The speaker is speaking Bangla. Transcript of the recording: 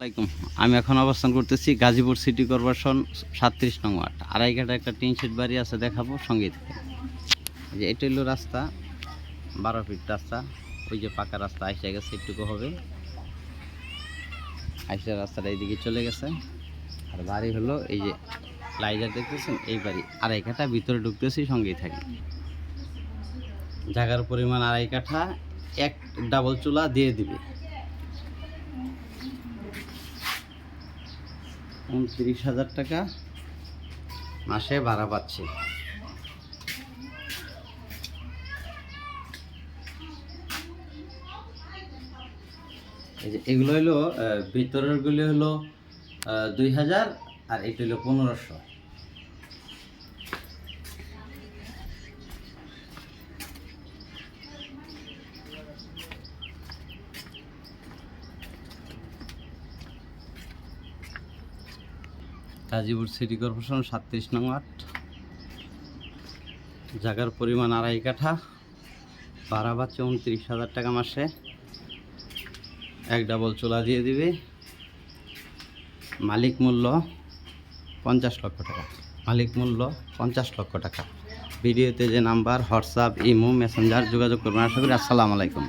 আসসালামাইকুম আমি এখন অবস্থান করতেছি গাজীপুর সিটি কর্পোরেশন সাতত্রিশ নং ওয়ার্ড। আড়াইঘাটা একটা টিন শেড বাড়ি আছে, দেখাবো সঙ্গে থেকে। যে এটা হলো রাস্তা, বারো ফিট রাস্তা, ওই যে পাকা রাস্তা আইসা গেছে, একটুকু হবে। আইসা রাস্তাটা এইদিকে চলে গেছে। আর বাড়ি হলো এই যে লাইজার দেখতেছেন, এই বাড়ি। আড়াই কাঠা ভিতরে ঢুকতেছি, সঙ্গেই থাকি। জায়গার পরিমাণ আড়াই কাঠা, এক ডাবল চুলা দিয়ে দিবে। উনত্রিশ হাজার টাকা মাসে ভাড়া পাচ্ছে। এই যে এগুলো হলো ভিতরেরগুলি হলো দুই হাজার আর এটা হলো পনেরোশো। গাজীপুর সিটি কর্পোরেশন সাতত্রিশ নং ওয়ার্ড। জায়গার পরিমাণ আড়াই কাঠা, ভাড়া পাচ্ছে উনত্রিশ হাজার টাকা মাসে। এক ডাবল চোলা দিয়ে দিবে। মালিক মূল্য পঞ্চাশ লক্ষ টাকা। মালিক মূল্য পঞ্চাশ লক্ষ টাকা। ভিডিওতে যে নাম্বার, হোয়াটসঅ্যাপ, ইমো, মেসেঞ্জার যোগাযোগ করবেন। আশা করি আসসালামু আলাইকুম।